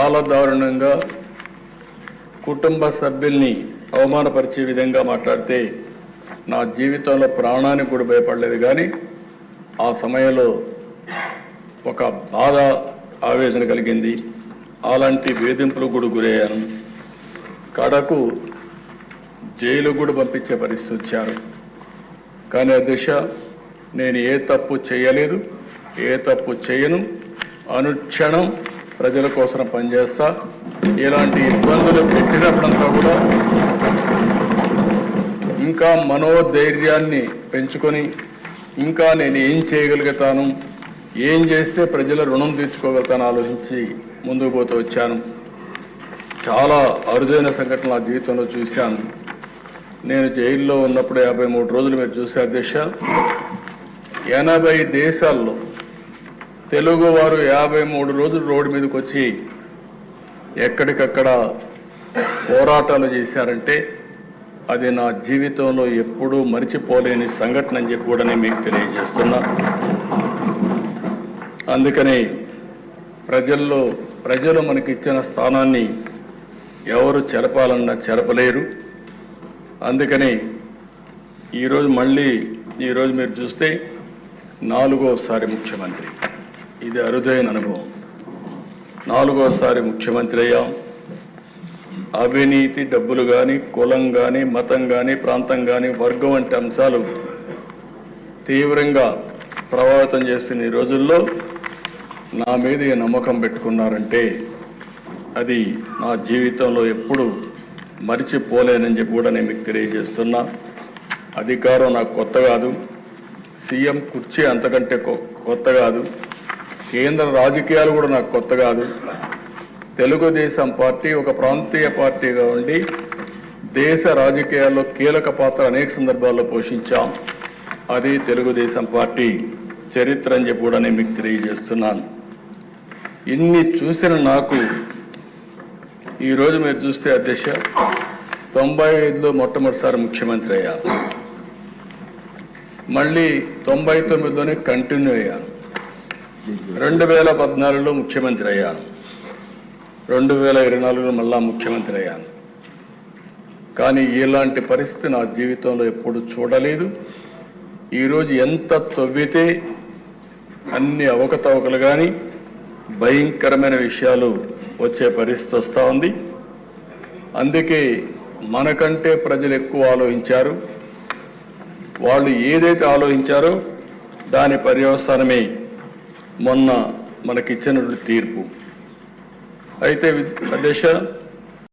చాలా దారుణంగా కుటుంబ సభ్యుల్ని అవమానపరిచే విధంగా మాట్లాడితే నా జీవితంలో ప్రాణానికి కూడా భయపడలేదు. కానీ ఆ సమయంలో ఒక బాధ ఆవేదన కలిగింది. అలాంటి వేధింపులు కూడా గురయ్యాను. కడకు జైలు కూడా పంపించే పరిస్థితి వచ్చారు. కానీ అధ్యక్ష నేను ఏ తప్పు చేయలేదు ఏ తప్పు చేయను. అనుక్షణం ప్రజల కోసం పనిచేస్తా. ఇలాంటి ఇబ్బందులు పెట్టినప్పుడంతా కూడా ఇంకా మనోధైర్యాన్ని పెంచుకొని ఇంకా నేను ఏం చేయగలుగుతాను ఏం చేస్తే ప్రజల రుణం తీర్చుకోగలుగుతాను ఆలోచించి ముందుకు పోతూ వచ్చాను. చాలా అరుదైన సంఘటన నా జీవితంలో చూశాను. నేను జైల్లో ఉన్నప్పుడు యాభై మూడు రోజులు మీరు చూసే అధ్యక్ష ఎనభై దేశాల్లో తెలుగువారు యాభై మూడు రోజులు రోడ్డు మీదకి వచ్చి ఎక్కడికక్కడ పోరాటాలు చేశారంటే అది నా జీవితంలో ఎప్పుడూ మరిచిపోలేని సంఘటన అని చెప్పి కూడా నేను మీకు తెలియజేస్తున్నా. అందుకని ప్రజల్లో ప్రజలు మనకి ఇచ్చిన స్థానాన్ని ఎవరు చెరపాలన్నా చెరపలేరు. అందుకని ఈరోజు మళ్ళీ ఈరోజు మీరు చూస్తే నాలుగోసారి ముఖ్యమంత్రి. ఇది అరుదైన అనుభవం. నాలుగోసారి ముఖ్యమంత్రి అయ్యాం. అవినీతి డబ్బులు కానీ కులం కానీ మతం కానీ ప్రాంతం కానీ వర్గం వంటి అంశాలు తీవ్రంగా ప్రభావితం చేస్తున్న ఈ రోజుల్లో నా మీద నమ్మకం పెట్టుకున్నారంటే అది నా జీవితంలో ఎప్పుడు మరిచిపోలేనని చెప్పి కూడా నేను మీకు తెలియజేస్తున్నా. అధికారం నాకు కొత్త కాదు. సీఎం కుర్చీ అంతకంటే కొ- కొత్త కాదు. కేంద్ర రాజకీయాలు కూడా నాకు కొత్త కాదు. తెలుగుదేశం పార్టీ ఒక ప్రాంతీయ పార్టీగా ఉండి దేశ రాజకీయాల్లో కీలక పాత్ర అనేక సందర్భాల్లో పోషించాం. అది తెలుగుదేశం పార్టీ చరిత్ర అని చెప్పి కూడా నేను మీకు తెలియజేస్తున్నాను. ఇన్ని చూసిన నాకు ఈరోజు మీరు చూస్తే అధ్యక్ష తొంభై ఐదులో మొట్టమొదటిసారి ముఖ్యమంత్రి అయ్యాను మళ్ళీ తొంభై తొమ్మిదిలోనే కంటిన్యూ అయ్యాను. రెండు వేల పద్నాలుగులో ముఖ్యమంత్రి అయ్యాను. రెండు వేల ఇరవై నాలుగులో మళ్ళా ముఖ్యమంత్రి అయ్యాను. కానీ ఇలాంటి పరిస్థితి నా జీవితంలో ఎప్పుడు చూడలేదు. ఈరోజు ఎంత తవ్వితే అన్ని అవకతవకలు కానీ భయంకరమైన విషయాలు వచ్చే పరిస్థితి వస్తూ ఉంది. అందుకే మనకంటే ప్రజలు ఎక్కువ ఆలోచించారు. వాళ్ళు ఏదైతే ఆలోచించారో దాని పర్యవసానమే మొన్న మనకిచ్చినటువంటి తీర్పు. అయితే వి-